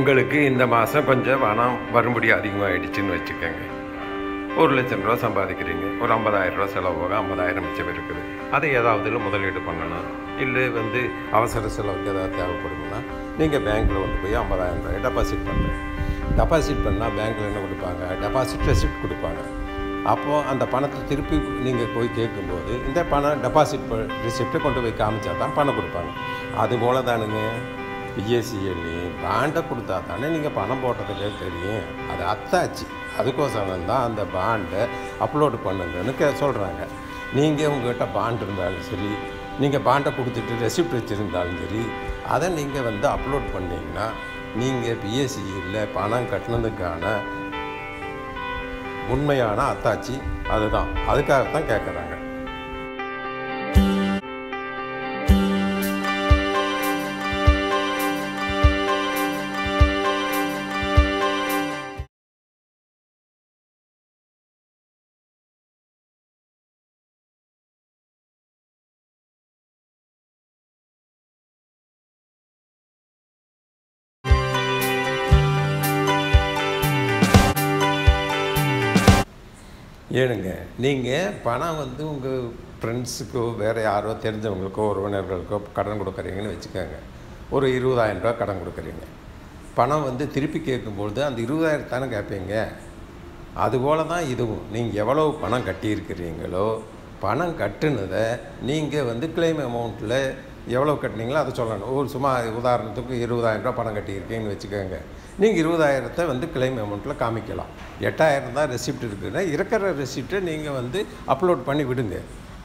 உங்களுக்கு இந்த மாதம் கொஞ்சம் பணம் வரும்படி அதிகமாகிடுச்சின்னு வச்சுக்கோங்க. ஒரு லட்சம் ரூபா சம்பாதிக்கிறீங்க. ஒரு ஐம்பதாயிரம் ரூபா செலவு போக ஐம்பதாயிரம் மிச்சம் இருக்குது. அதை ஏதாவதுல முதலீடு பண்ணணும். இல்லை வந்து அவசர செலவுக்கு ஏதாவது தேவைப்படுதுன்னா நீங்கள் பேங்க்கில் கொண்டு போய் ஐம்பதாயிரம் ரூபாய் டெபாசிட் பண்ணுறேன் டெபாசிட் பண்ணால் பேங்க்கில் என்ன கொடுப்பாங்க? டெபாசிட் ரெசிப்ட் கொடுப்பாங்க. அப்போது அந்த பணத்தை திருப்பி நீங்கள் போய் கேட்கும்போது இந்த பணம் டெபாசிட் ரிசிப்டை கொண்டு போய் காமிச்சா தான் பணம் கொடுப்பாங்க. அது போல தானுங்க பிஎஸ்சிஎல்இ பாண்டை கொடுத்தா தானே நீங்கள் பணம் போட்டதுக்கே தெரியும். அது அத்தாச்சு. அதுக்கோசரம் தான் அந்த பாண்டை அப்லோடு பண்ணுங்கன்னு கே சொல்கிறாங்க நீங்கள் உங்கள்கிட்ட பாண்ட் இருந்தாலும் சரி நீங்கள் பாண்டை கொடுத்துட்டு ரெசிப்ட் வச்சுருந்தாலும் சரி அதை நீங்கள் வந்து அப்லோட் பண்ணிங்கன்னா நீங்கள் பிஎஸ்சியில் பணம் கட்டினதுக்கான உண்மையான அத்தாச்சி அதுதான். அதுக்காகத்தான் கேட்குறாங்க ஏனுங்க நீங்கள் பணம் வந்து உங்கள் ஃப்ரெண்ட்ஸுக்கோ வேறு யாரோ தெரிஞ்சவங்களுக்கோ உறவினர்களுக்கோ கடன் கொடுக்குறீங்கன்னு வச்சுக்கோங்க. ஒரு இருபதாயிரம் ரூபா கடன் கொடுக்குறீங்க. பணம் வந்து திருப்பி கேட்கும்பொழுது அந்த இருபதாயிரம் தானே கேட்பீங்க? அதுபோல தான் இதுவும். நீங்கள் எவ்வளவு பணம் கட்டியிருக்கிறீங்களோ பணம் கட்டுனதை நீங்கள் வந்து கிளைம் அமௌண்ட்டில் எவ்வளோ கட்டினீங்களோ அதை சொல்லணும். ஒரு சும்மா உதாரணத்துக்கு இருபதாயிரம் ரூபா பணம் கட்டியிருக்கீங்கன்னு வச்சுக்கோங்க. நீங்கள் இருபதாயிரத்தை வந்து கிளைம் அமௌண்ட்டில் காமிக்கலாம். எட்டாயிரம் தான் ரெசிப்ட் இருக்குதுன்னா இருக்கிற ரெசிப்டை நீங்கள் வந்து அப்லோட் பண்ணி விடுங்க.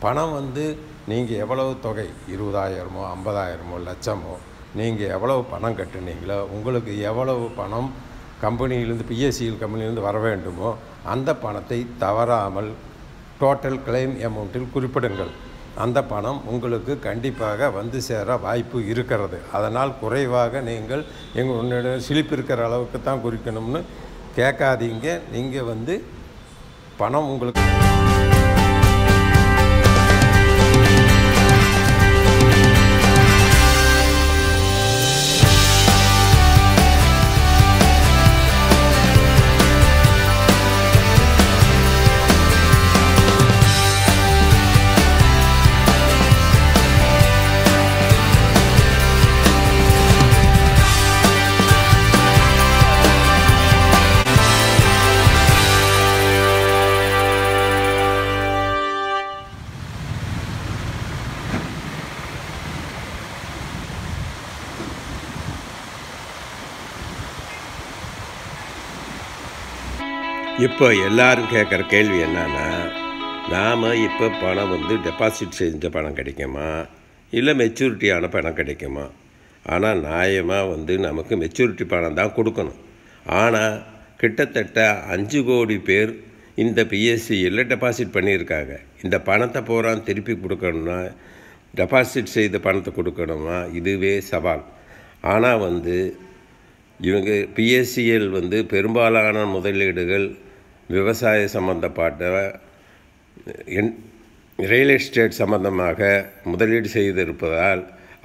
பணம் வந்து நீங்கள் எவ்வளவு தொகை? இருபதாயிரமோ ஐம்பதாயிரமோ லட்சமோ நீங்கள் எவ்வளவு பணம் கட்டுனீங்களோ உங்களுக்கு எவ்வளவு பணம் கம்பெனியிலேருந்து பிஎஸ்சிஎல் கம்பெனிலேருந்து வர வேண்டுமோ அந்த பணத்தை தவறாமல் டோட்டல் கிளைம் அமௌண்ட்டில் குறிப்பிடுங்கள். அந்த பணம் உங்களுக்கு கண்டிப்பாக வந்து சேர வாய்ப்பு இருக்கிறது. அதனால் குறைவாக நீங்கள் எங்கள் உன்னிடம் சிலிப் இருக்கிற அளவுக்கு தான் குறிக்கணும்னு கேட்காதீங்க. நீங்கள் வந்து பணம் உங்களுக்கு இப்போ எல்லாரும் கேட்குற கேள்வி என்னன்னா நாம் இப்போ பணம் வந்து டெபாசிட் செஞ்ச பணம் கிடைக்குமா? இல்லை மெச்சூரிட்டியான பணம் கிடைக்குமா? ஆனால் நியாயமாக வந்து நமக்கு மெச்சூரிட்டி பணம் தான் கொடுக்கணும். ஆனால் கிட்டத்தட்ட அஞ்சு கோடி பேர் இந்த பிஎஸ்சியில் டெபாசிட் பண்ணியிருக்காங்க. இந்த பணத்தை போகிறான் திருப்பி கொடுக்கணும்னா டெபாசிட் செய்த பணத்தை கொடுக்கணுமா? இதுவே சவால். ஆனால் வந்து இவங்க பிஎஸ்சிஎல் வந்து பெரும்பாலான முதலீடுகள் விவசாய சம்பந்தப்பட்ட என் ரியல் எஸ்டேட் சம்பந்தமாக முதலீடு செய்திருப்பதால்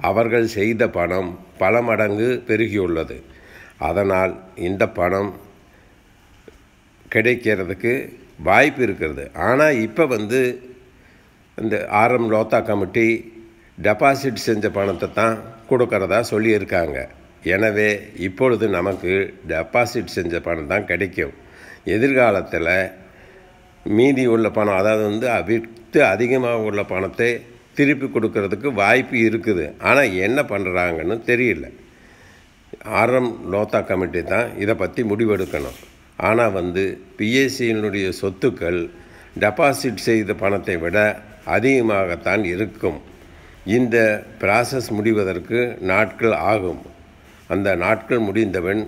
அவர்கள் செய்த பணம் பல மடங்கு பெருகியுள்ளது. அதனால் இந்த பணம் கிடைக்கிறதுக்கு வாய்ப்பு இருக்கிறது. ஆனால் இப்போ வந்து இந்த ஆர்எம் லோத்தா கமிட்டி டெபாசிட் செஞ்ச பணத்தை தான் கொடுக்கறதா சொல்லியிருக்காங்க. எனவே இப்பொழுது நமக்கு டெபாசிட் செஞ்ச பணம் தான் கிடைக்கும். எதிர்காலத்தில் மீதி உள்ள பணம் அதாவது வந்து விற்று அதிகமாக உள்ள பணத்தை திருப்பி கொடுக்கறதுக்கு வாய்ப்பு இருக்குது. ஆனால் என்ன பண்ணுறாங்கன்னு தெரியல. ஆர்எம் லோத்தா கமிட்டி தான் இதை பற்றி முடிவெடுக்கணும். ஆனால் வந்து பிஎஸ்சியினுடைய சொத்துக்கள் டெபாசிட் செய்த பணத்தை விட அதிகமாகத்தான் இருக்கும். இந்த ப்ராசஸ் முடிவதற்கு நாட்கள் ஆகும். அந்த நாட்கள் முடிந்தவன்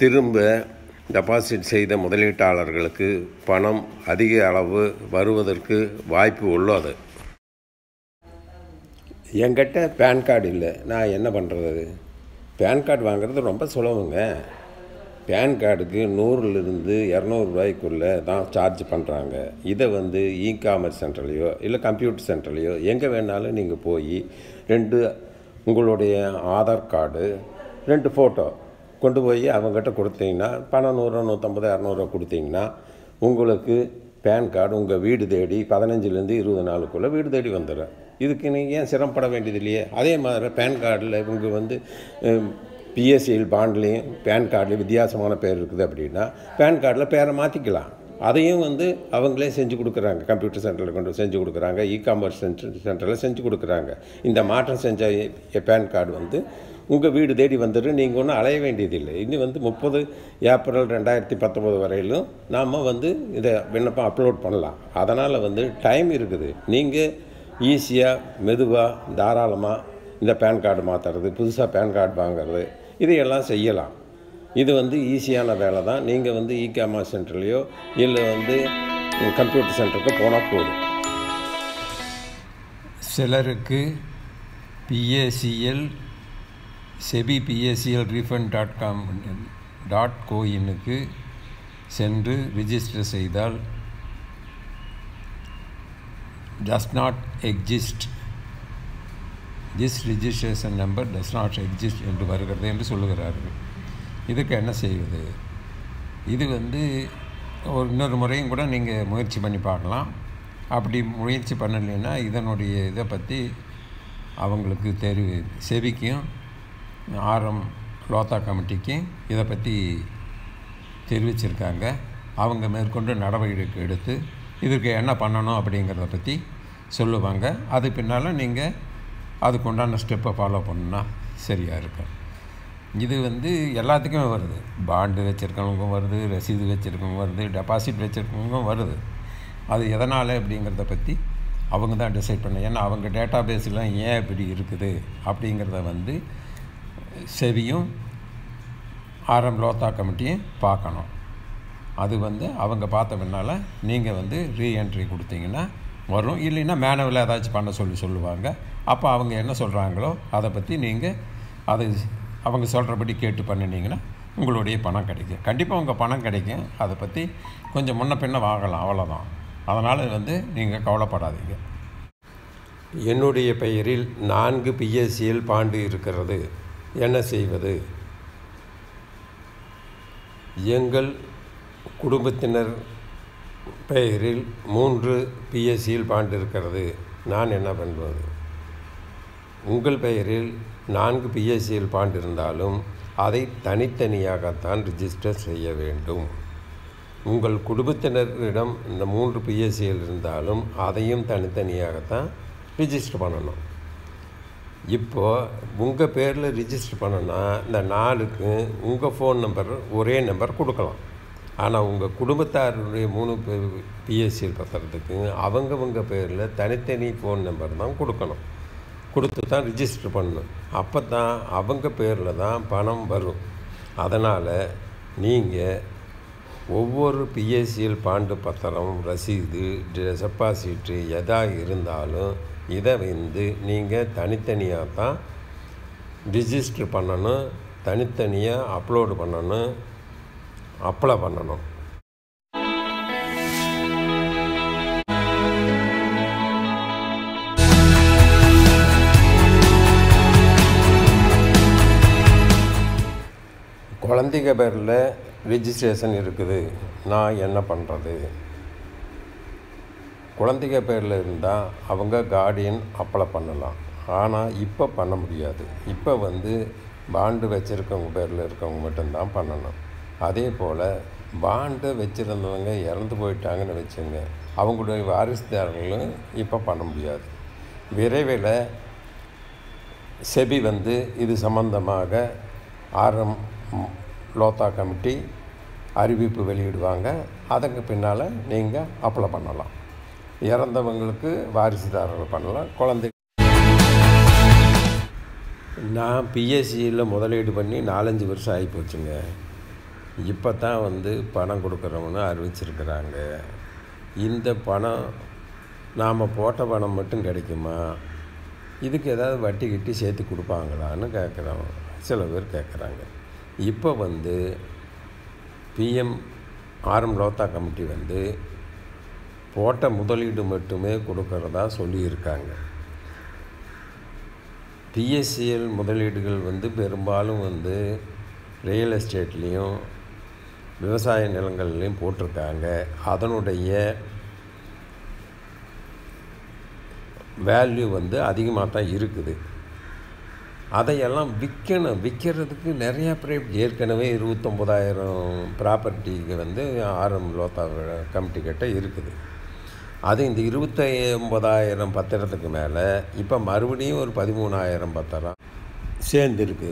திரும்ப டெபாசிட் செய்த முதலீட்டாளர்களுக்கு பணம் அதிக அளவு வருவதற்கு வாய்ப்பு உள்ளது. என்கிட்ட பேன் கார்டு இல்லை. நான் என்ன பண்ணுறது பேன் கார்டு வாங்குறது ரொம்ப சுலபங்க. பேன் கார்டுக்கு நூறுலேருந்து இரநூறுவாய்க்குள்ளே தான் சார்ஜ் பண்ணுறாங்க இதை வந்து இ காமர்ஸ் சென்டர்லேயோ இல்லை கம்ப்யூட்டர் சென்டர்லேயோ எங்கே வேணாலும் நீங்கள் போய் ரெண்டு உங்களுடைய ஆதார் கார்டு ரெண்டு ஃபோட்டோ கொண்டு போய் அவங்ககிட்ட கொடுத்தீங்கன்னா பணம் நூறுரூவா நூற்றம்பது இரநூறுவா கொடுத்தீங்கன்னா உங்களுக்கு பேன் கார்டு உங்கள் வீடு தேடி பதினஞ்சுலேருந்து இருபது நாளுக்குள்ளே வீடு தேடி வந்துடும் இதுக்கு நீங்கள் ஏன் சிரமப்பட வேண்டியது இல்லையே? அதே மாதிரி பேன் கார்டில் இவங்க வந்து பிஎஸ்சியில் பாண்ட்லேயும் பேன் கார்டில் வித்தியாசமான பேர் இருக்குது அப்படின்னா பேன் கார்டில் பேரை மாற்றிக்கலாம் அதையும் வந்து அவங்களே செஞ்சு கொடுக்குறாங்க. கம்ப்யூட்டர் சென்டரில் கொண்டு செஞ்சு கொடுக்குறாங்க. இ காமர்ஸ் சென்டர் சென்டரில் செஞ்சு கொடுக்குறாங்க. இந்த மாற்றம் செஞ்ச பேன் கார்டு வந்து உங்கள் வீடு தேடி வந்துடும் நீங்கள் ஒன்றும் அலைய வேண்டியதில்லை. இன்னும் வந்து முப்பது ஏப்ரல் ரெண்டாயிரத்தி பத்தொம்போது வரையிலும் நாம் வந்து இதை விண்ணப்பம் அப்லோட் பண்ணலாம். அதனால் வந்து டைம் இருக்குது. நீங்கள் ஈஸியாக மெதுவாக தாராளமாக இந்த பேன் கார்டு மாற்றுறது புதுசாக பேன் கார்டு வாங்குறது இதையெல்லாம் செய்யலாம். இது வந்து ஈஸியான வேலை தான். நீங்கள் வந்து இ காமர்ஸ் சென்டர்லேயோ இல்லை வந்து கம்ப்யூட்டர் சென்டருக்கு போனால் போதும். சிலருக்கு PACL SEBI PSCL refund dot com dot கோயினுக்கு சென்று ரிஜிஸ்டர் செய்தால் does not exist this registration number does not exist என்று வருகிறது என்று சொல்லுகிறார்கள். இதுக்கு என்ன செய்வது? இது வந்து ஒரு இன்னொரு முறையும் கூட நீங்கள் முயற்சி பண்ணி பார்க்கலாம். அப்படி முயற்சி பண்ணலைன்னா இதனுடைய இதை பற்றி அவங்களுக்கு தெரிவி செவிக்கும் ஆர்எம் லோத்தா கமிட்டிக்கு இதை பற்றி தெரிவிச்சிருக்காங்க. அவங்க மேற்கொண்டு நடவடிக்கை எடுத்து இதுக்கு என்ன பண்ணணும் அப்படிங்கிறத பற்றி சொல்லுவாங்க. அது பின்னால் நீங்கள் அதுக்குண்டான ஸ்டெப்பை ஃபாலோ பண்ணுன்னா சரியாக இருக்கும். இது வந்து எல்லாத்துக்குமே வருது. பாண்டு வச்சுருக்கவங்களுக்கும் வருது ரசீது வச்சுருக்கவங்க வருது டெபாசிட் வச்சுருக்கவங்களுக்கும் வருது. அது எதனால் அப்படிங்கிறத பற்றி அவங்க தான் டிசைட் பண்ண ஏன்னா அவங்க டேட்டா பேஸ்லாம் ஏன் இப்படி இருக்குது அப்படிங்கிறத வந்து செவியும் ஆர்எம் லோத்தா கமிட்டியும் பார்க்கணும். அது வந்து அவங்க பார்த்த பின்னால் நீங்கள் வந்து ரீஎன்ட்ரி கொடுத்தீங்கன்னா வரும். இல்லைன்னா மேனுவலாக ஏதாச்சும் பண்ண சொல்லி சொல்லுவாங்க. அப்போ அவங்க என்ன சொல்கிறாங்களோ அதை பற்றி நீங்கள் அதை அவங்க சொல்கிறபடி கேட்டு பண்ணினீங்கன்னா உங்களுடைய பணம் கிடைக்கும். கண்டிப்பாக உங்கள் பணம் கிடைக்கும். அதை பற்றி கொஞ்சம் முன்ன பின்ன வாங்கலாம். அவ்வளோதான் அதனால் வந்து நீங்கள் கவலைப்படாதீங்க. என்னுடைய பெயரில் நான்கு பிஎஸ்சிஎல் பாண்டு இருக்கிறது. என்ன செய்வது? எங்கள் குடும்பத்தினர் பெயரில் மூன்று பிஎஸ்சியில் பாண்டு இருக்கிறது நான் என்ன பண்ணுவது? உங்கள் பெயரில் நான்கு பிஎஸ்சியில் பாண்டு இருந்தாலும் அதை தனித்தனியாகத்தான் ரிஜிஸ்டர் செய்ய வேண்டும். உங்கள் குடும்பத்தினரிடம் இந்த மூன்று பிஎஸ்சியில் இருந்தாலும் அதையும் தனித்தனியாகத்தான் ரிஜிஸ்டர் பண்ணணும். இப்போது உங்கள் பேரில் ரிஜிஸ்டர் பண்ணனா இந்த நாலுக்கு உங்கள் ஃபோன் நம்பர் ஒரே நம்பர் கொடுக்கலாம். ஆனால் உங்கள் குடும்பத்தாருடைய மூணு பிஎஸ்சியில் பத்திரத்துக்கு அவங்கவங்க பேரில் தனித்தனி ஃபோன் நம்பர் தான் கொடுக்கணும். கொடுத்து தான் ரிஜிஸ்டர் பண்ணணும். அப்போ தான் அவங்க பேரில் தான் பணம் வரும். அதனால் நீங்கள் ஒவ்வொரு பிஎஸ்சிஎல் பாண்டு பத்திரம் ரசீது டெபாசிட்டு எதாக இருந்தாலும் இதை வந்து நீங்கள் தனித்தனியாக தான் ரிஜிஸ்டர் பண்ணணும் தனித்தனியாக அப்லோடு பண்ணணும் அப்ளை பண்ணணும். குழந்தைங்க பேரில் ரிஜிஸ்ட்ரேஷன் இருக்குது. நான் என்ன பண்ணுறது குழந்தைங்க பேரில் இருந்தால் அவங்க கார்டியன் அப்ளை பண்ணலாம். ஆனால் இப்போ பண்ண முடியாது. இப்போ வந்து பாண்டு வச்சுருக்கவங்க பேரில் இருக்கவங்க மட்டும்தான் பண்ணணும். அதே போல் பாண்டு வச்சுருந்தவங்க இறந்து போயிட்டாங்கன்னு வச்சுங்க அவங்களுடைய வாரிசுதாரர்களும் இப்போ பண்ண முடியாது. விரைவில் செபி வந்து இது சம்பந்தமாக ஆர்எம் லோத்தா கமிட்டி அறிவிப்பு வெளியிடுவாங்க. அதுக்கு பின்னால் நீங்கள் அப்ளை பண்ணலாம். இறந்தவங்களுக்கு வாரிசுதாரர்கள் பண்ணலாம் குழந்தை நான் பிஎஸ்சியில் முதலீடு பண்ணி நாலஞ்சு வருஷம் ஆகி போச்சுங்க. இப்போ தான் வந்து பணம் கொடுக்குறவங்க அறிவிச்சிருக்கிறாங்க. இந்த பணம் நாம் போட்ட பணம் மட்டும் கிடைக்குமா? இதுக்கு ஏதாவது வட்டி கிட்டி சேர்த்து கொடுப்பாங்களான்னு கேட்குறோம் சில பேர் கேட்குறாங்க இப்போ வந்து பிஎம் ஆர்எம் லோத்தா கமிட்டி வந்து போட்ட முதலீடு மட்டுமே கொடுக்கறதா சொல்லியிருக்காங்க. பிஎஸ்சிஎல் முதலீடுகள் வந்து பெரும்பாலும் வந்து ரியல் எஸ்டேட்லேயும் விவசாய நிலங்கள்லையும் போட்டிருக்காங்க. அதனுடைய வேல்யூ வந்து அதிகமாக தான் இருக்குது. அதையெல்லாம் விற்கணும் விற்கிறதுக்கு நிறையா பேர் ஏற்கனவே இருபத்தொம்போதாயிரம் ப்ராப்பர்ட்டிக்கு வந்து ஆர்எம் லோத்தா கமிட்டி கிட்ட இருக்குது. அது இந்த இருபத்தி ஒம்பதாயிரம் பத்திரத்துக்கு மேலே இப்போ மறுபடியும் ஒரு பதிமூணாயிரம் பத்திரம் சேர்ந்துருக்கு.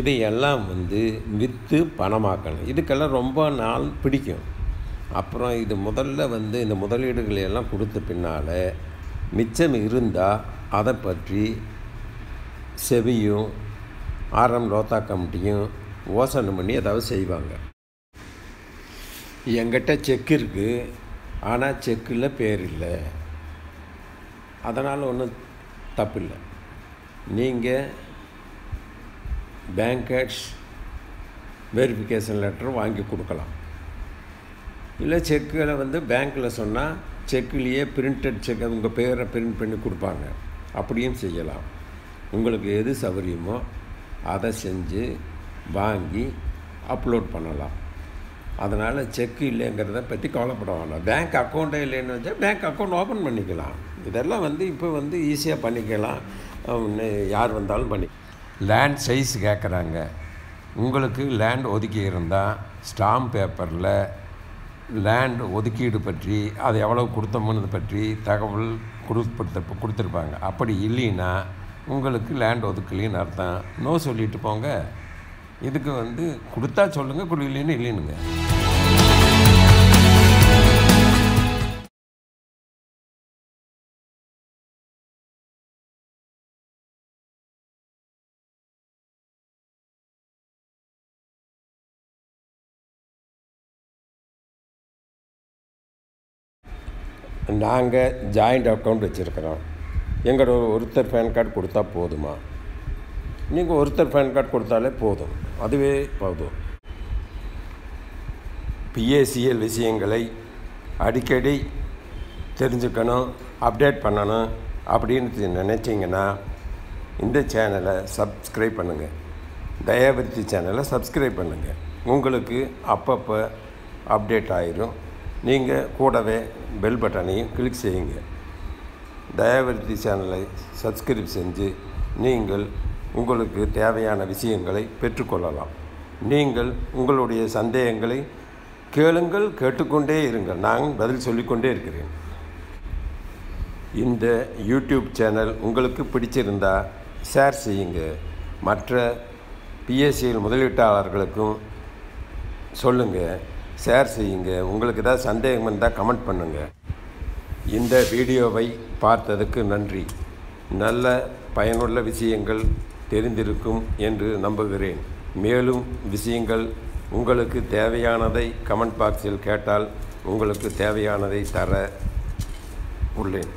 இதையெல்லாம் வந்து விற்று பணமாக்கணும். இதுக்கெல்லாம் ரொம்ப நாள் பிடிக்கும். அப்புறம் இது முதல்ல வந்து இந்த முதலீடுகளை எல்லாம் கொடுத்த பின்னால் மிச்சம் இருந்தால் அதை பற்றி செவியும் ஆர்எம் லோத்தா கமிட்டியும் யோசனை பண்ணி ஏதாவது செய்வாங்க. என்கிட்ட செக் இருக்குது ஆனால் செக்கில் பேர் இல்லை. அதனால் ஒன்றும் தப்பு இல்லை நீங்கள் பேங்கர்ஸ் வெரிஃபிகேஷன் லெட்டர் வாங்கி கொடுக்கலாம். இல்லை செக்கில் வந்து பேங்க்கில் சொன்னால் செக்கிலேயே பிரிண்டட் செக் உங்கள் பேரை பிரிண்ட் பண்ணி கொடுப்பாங்க. அப்படியும் செய்யலாம். உங்களுக்கு எது சௌகரியமோ அதை செஞ்சு வாங்கி அப்லோட் பண்ணலாம். அதனால் செக்கு இல்லைங்கிறத பற்றி கவலைப்பட வேண்டாம் பேங்க் அக்கௌண்ட்டே இல்லைன்னு வச்சா பேங்க் அக்கௌண்ட் ஓப்பன் பண்ணிக்கலாம். இதெல்லாம் வந்து இப்போ வந்து ஈஸியாக பண்ணிக்கலாம். யார் வந்தாலும் பண்ணி. லேண்ட் சைஸ் கேட்குறாங்க உங்களுக்கு லேண்ட் ஒதுக்கி இருந்தால் ஸ்டாம்ப் பேப்பரில் லேண்ட் ஒதுக்கீடு பற்றி அது எவ்வளோ கொடுத்தோம்னு பற்றி தகவல் கொடுத்து கொடுத்துருப்பாங்க. அப்படி இல்லைன்னா உங்களுக்கு லேண்ட் ஒதுக்கலின்னு அர்த்தம். நோ சொல்லிட்டு போங்க. இதுக்கு வந்து கொடுத்தா சொல்லுங்கள் கொடுக்கலன்னு இல்லைனுங்க நாங்கள் ஜாயிண்ட் அக்கௌண்ட் வச்சுருக்கிறோம். எங்களோட ஒருத்தர் பேன் கார்டு கொடுத்தா போதுமா? நீங்கள் ஒருத்தர் பேன் கார்டு கொடுத்தாலே போதும். அதுவே போதும். பிஏசிஎல் விஷயங்களை அடிக்கடி தெரிஞ்சுக்கணும் அப்டேட் பண்ணணும் அப்படின்னு நினச்சிங்கன்னா இந்த சேனலை சப்ஸ்கிரைப் பண்ணுங்கள் தயாபர்த்தி சேனலை சப்ஸ்கிரைப் பண்ணுங்கள் உங்களுக்கு அப்பப்போ அப்டேட் ஆயிரும். நீங்கள் கூடவே பெல் பட்டனையும் கிளிக் செய்யுங்க. தயாவர்த்தி சேனலை சப்ஸ்கிரைப் செஞ்சு நீங்கள் உங்களுக்கு தேவையான விஷயங்களை பெற்றுக்கொள்ளலாம். நீங்கள் உங்களுடைய சந்தேகங்களை கேளுங்கள் கேட்டுக்கொண்டே இருங்கள். நான் பதில் சொல்லிக்கொண்டே இருக்கிறேன். இந்த யூடியூப் சேனல் உங்களுக்கு பிடிச்சிருந்தா ஷேர் செய்யுங்க. மற்ற பிஎஸ்சியில் முதலீட்டாளர்களுக்கும் சொல்லுங்கள் ஷேர் செய்யுங்க. உங்களுக்கு ஏதாவது சந்தேகம் இருந்தால் கமெண்ட் பண்ணுங்கள் இந்த வீடியோவை பார்த்ததுக்கு நன்றி. நல்ல பயனுள்ள விஷயங்கள் தெரிந்திருக்கும் என்று நம்புகிறேன். மேலும் விஷயங்கள் உங்களுக்கு தேவையானதை கமெண்ட் பாக்ஸில் கேட்டால் உங்களுக்கு தேவையானதை தர உள்ளேன்.